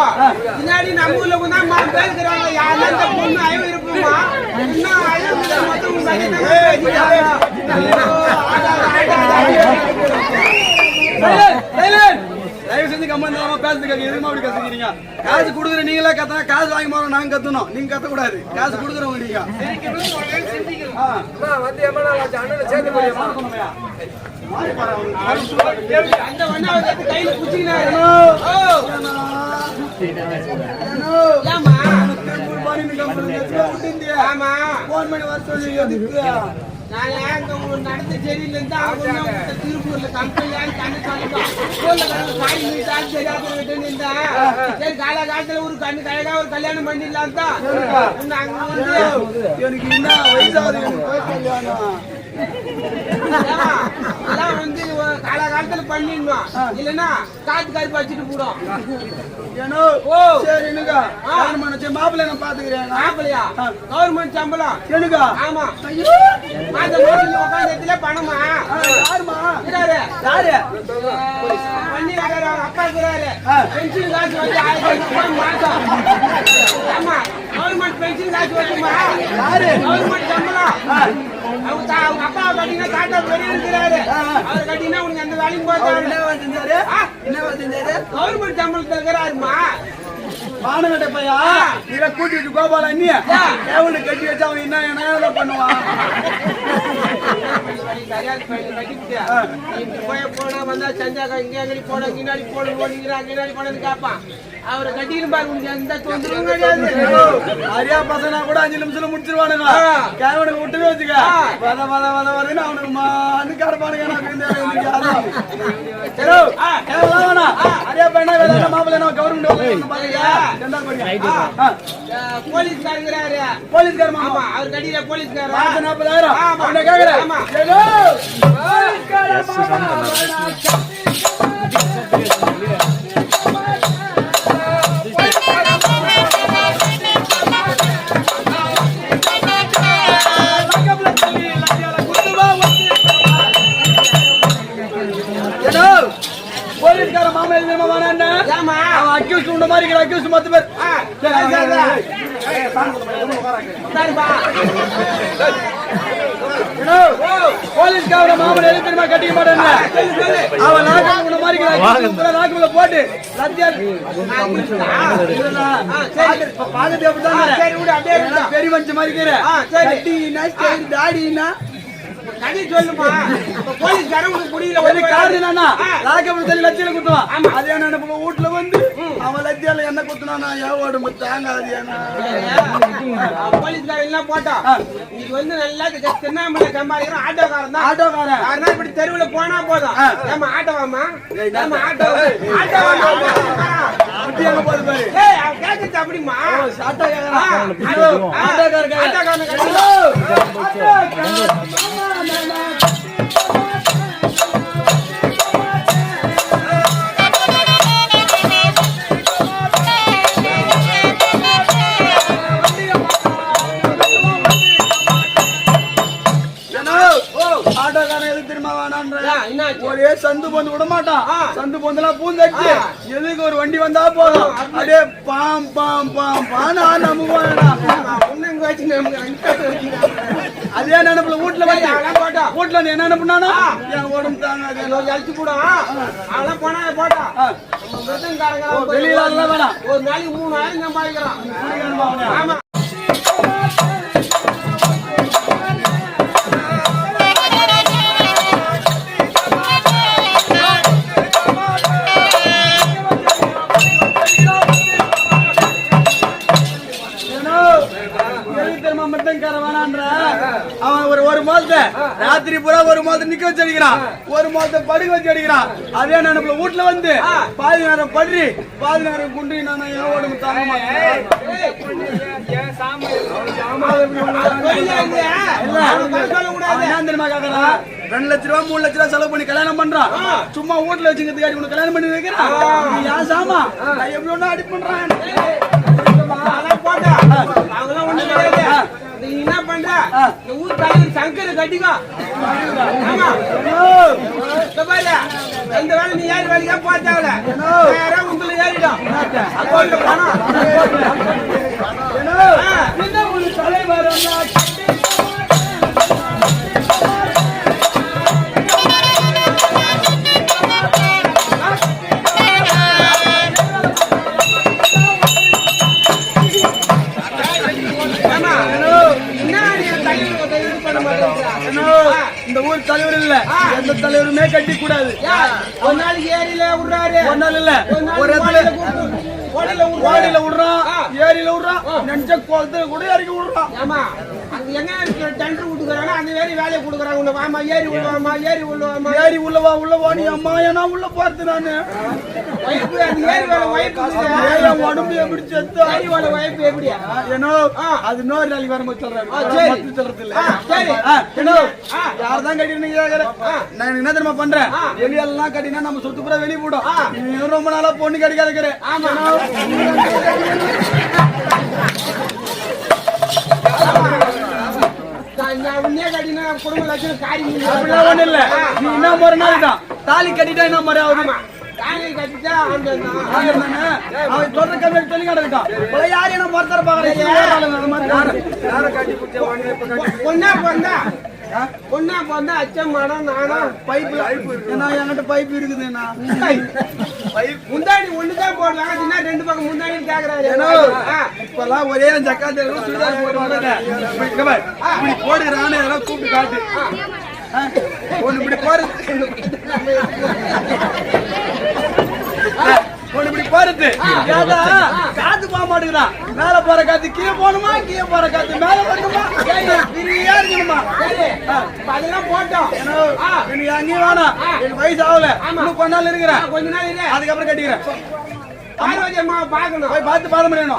பேசுறாங்க பின்னாடி நம்ம ஊர்ல கூட அம்மா பேசுறாங்க. யாரும் அந்த பொண்ணு அயவு இருப்போமா இன்னும் அயவு இல்லை, மொத்தம் கம்மன் இல்லாம பேசுறதுக்கு அப்படி கத்துக்கிறீங்க காசு கொடுக்குற நீங்களே கத்தனா காசு வாங்கி போறோம் நாங்க கத்தணும் நீங்க கத்த கூடாது காசு கொடுக்குறவங்க நீங்க. வந்து எவ்வளவு அண்ணன் சேர்த்து அந்த ஒன்னாவது கையில? ஆமா போன் பண்ணி வர சொல்லி நான் ஏங்க உங்களுக்கு நடந்து சரியில்லைன்னு அவங்க திருப்பூர்ல கம்பெனி ஆகி கண்ணு சொல்லிட்டோம் ஸ்கூல்ல கண்ணு காய் நீட்டாலும் தெரியாத விட்டு நின்றா சரி காலகாலத்துல ஒரு கண்ணு கழகா ஒரு கல்யாணம் பண்ணிடலாம் தான். எனக்கு என்ன போய் கல்யாணம் ஏம்மா, எல்லாம் வந்து ஒரு காலகாலத்துல பண்ணிடணும். இல்லைன்னா காத்து கருப்பு வச்சுட்டு போடும். ஏனோ ஓ. சரி மாப்பிள்ளை நான் பாத்துக்கிறேன். ஆப்பிளையா கவர்மெண்ட் சம்பளம். எனக்கா ஆமா. அந்த மாசத்துல உட்காந்து பணமா? யாருமா இதாரு. யாரு? பண்ணி அவங்க அப்பா இருக்கிறாரு. பென்ஷன் காசு வந்து ஆயிரத்தி மாசம். ஆமா, கவர்மெண்ட் பென்ஷன் காசு வருதுமா? யாரு? கவர்மெண்ட் சம்பளம். அவங்க அப்பா கட்டினா தாத்தா இருக்கிறாரு. அவர் கட்டினா உனக்கு அவர் போகாது. என்னவா செஞ்சாரு ஆ. என்னவா செஞ்சாரு கவர்மெண்ட் சம்பளத்துல இருக்கிறாருமா. மானகட்ட பையா இத கூட்டிட்டு கோபால அண்ணி கேவனு கட்டி வச்சு அவன் என்ன என்ன பண்ணுவான் போய் போனா வந்தா சந்தாக்கா இங்க அங்கடி போனா பின்னாடி போன போனீங்கன்னா பின்னாடி போனது கேட்பான் அவரை கட்டின்னு பாரு உனக்கு எந்த தொந்தரவும் கிடையாது நிறைய பசங்க கூட அஞ்சு நிமிஷத்துல முடிச்சிருவானுங்க. கேவனுக்கு விட்டுவே வச்சுக்க. வத வத வத வதன்னு அவனுக்கு மான்னு கடப்பானுங்க எனக்கு பையனா வேலை மாப்பிள்ளை நம்ம கவர்மெண்ட் பாருங்க போலீஸ்காரங்கிறாரு போலீஸ்கார மாமா. ஆமா அவர் கட்டியில போலீஸ்காரர். மாசம் நாற்பதாயிரம் கேக்குறேன். போலீஸ்கார மாமா எழுதி வேணாம் ஏமா அவன் அக்யூஸ் உண்ட மாதிரி இருக்கிற அக்யூஸ் மொத்த பேர். போலீஸ்கார மாமன் எது தெரியுமா? கட்டிக்க மாட்டேன் அவன் நாக்கு உண்ட மாதிரி இருக்கிற நாக்குல போட்டு. பெரிய மனுஷன் மாதிரி இருக்கிற. தாடினா. கடி சொல்லுமா? இப்ப போலீஸ்காரன் உனக்கு புரியல எனக்கு காரணம் என்னன்னா, லத்தியால குத்துவான். ஆமா. அது என்ன நம்ம வீட்டுல வந்து அவன் லத்தியால என்ன குத்துனானா, என் உடம்பு தாங்காது ஏன்னா. போலீஸ்காரன் எல்லாம் போட்டோம் ஆ. இது வந்து நல்லா திருவண்ணாமலை சம்பாதிக்கிறோம் ஆட்டோக்காரன் தான் ஆட்டோக்காரன். யாருன்னா இப்படி தெருவுல போனா போதும். ஏமா ஆட்டோவாமா நான் ஏமா ஆட்டோ ஆட்டோ போகுது பாரு. கேக்குது அப்படிமா ஆட்டோக்காரன். ஆட்டோக்காரன். ஒரே சந்து பொந்து விட மாட்டான். சந்து பொந்துலாம் பூந்தடிச்சு ஆ. எதுக்கு ஒரு வண்டி வந்தா போதும்? அப்படியே பாம் பாம் பாம் பானா நம்புவானா. அதே நினைப்புல வீட்டுல போட்டோம் வீட்டுல என்ன பண்ணானா என் உடம்பு தாங்காது இன்னொரு எழுச்சி கூட. அதெல்லாம் போனா வெளியில அதெல்லாம் வேணாம். ஒரு நாளைக்கு மூணாயிரம் சம்பாதிக்கிறான் ஆமா. எதுக்கு வேணான்ற? அவன் ஒரு ஒரு மாதத்தை ராத்திரி பூரா ஒரு மாதம் நிக்க வச்சு அடிக்கிறான். ஒரு மாதத்தை படுக்க வச்சு அடிக்கிறான். அதே நினைப்புல வீட்டுல வந்து பாதி நேரம் படுறி பாதி நேரம் குன்றி நான் என் உடம்பு தாங்க மாட்டேன் ரெண்டு லட்ச ரூபா மூணு லட்ச ரூபா செலவு பண்ணி கல்யாணம் பண்றான். சும்மா வீட்டுல வச்சுக்கிறதுக்காடி உனக்கு கல்யாணம் பண்ணி வைக்கிறான் ஏன் சாமா? நான் எப்படி ஒண்ணு அடி பண்றேன்? போட்டா. நீ என்ன பண்ற? இந்த ஊர் தலைவர் சங்கரை கட்டிக்கோ ஆமா. இந்த வேலை நீ ஏறி வேலைக்கா பார்த்தாவில நேரா உங்களை ஏறிடும். அக்கௌண்ட்ல பணம். தலைவர் கூடாது? ஒரு நாளைக்கு ஏரியில விடுறாரு. ஒரு நாள் இல்ல. ஒரு இடத்துல ஓடையில விடுறான். ஏரியில விடுறான். நெஞ்ச குளத்துல கூட இறக்கி விடுறான். ஆமா எங்க டெண்டர் கொடுக்குறாங்க அந்த வேலை வேலையை கொடுக்குறாங்க உன்னை வாமா ஏறி உள்ளவாமா ஏறி உள்ளவாமா ஏரி உள்ளவா உள்ளவா நீ அம்மா ஏன்னா உள்ள பார்த்து நானு? அந்த ஏரி வேலை என் உடம்பு எப்படி செத்தா? ஏரி வேலை வைப்பு எப்படியா? அது இன்னொரு நாளைக்கு வரும்போது சொல்றேன் சொல்றது இல்ல. சரி. ஆ. யார்தான் கட்டிருந்தீங்க. நான் எனக்கு என்ன தெரியுமா பண்றேன்? வெளியெல்லாம் கட்டினா நம்ம சொத்து பூரா வெளிய போடும் நீ ரொம்ப நாளா பொண்ணு கிடைக்காது ஆமா. உன்னே கட்டினா குடும்ப லட்சம் காரி அப்படிலாம் ஒண்ணு இல்ல. நீ என்ன முறை நாள் தான். தாலி கட்டிட்டா என்ன முறை ஆகுது? காரி கட்டிட்டா? அவன் சொல்ற கம்மி சொல்லி கிடக்கட்டும் இப்ப யார் என்ன மறுத்தர பாக்குறேன் பொண்ணா பொண்ணா பிறந்தா அச்சம் மடம் நானும் பைப்ல ஏன்னா என்கிட்ட பைப் இருக்குதுண்ணா முந்தாடி ஒண்ணுதான் போடலாம் அதுனா ரெண்டு பக்கம் முந்தாடி கேக்குறாரு. இப்பெல்லாம் ஒரே ஜக்காத்து சுடிதார் வர்றேன். இப்படி போடுறான்னு எல்லாம் கூப்பிட்டு காட்டு. ஒண்ணு இப்படி போறது ஏதா, காத்து போக மாட்டேங்கிறான் மேல போற காத்து கீழே போகணுமா? கீழே போற காத்து மேல வரணுமா? ஃப்ரீயா இருக்கணுமா? அதெல்லாம் போட்டோம். அங்கேயும் வேணாம் எனக்கு வயசு ஆகல. இன்னும் கொஞ்ச நாள் இருக்கிறேன். கொஞ்ச நாள் இரு. அதுக்கப்புறம் கட்டிக்கிறேன். போய் பார்த்து பாத முடியணும்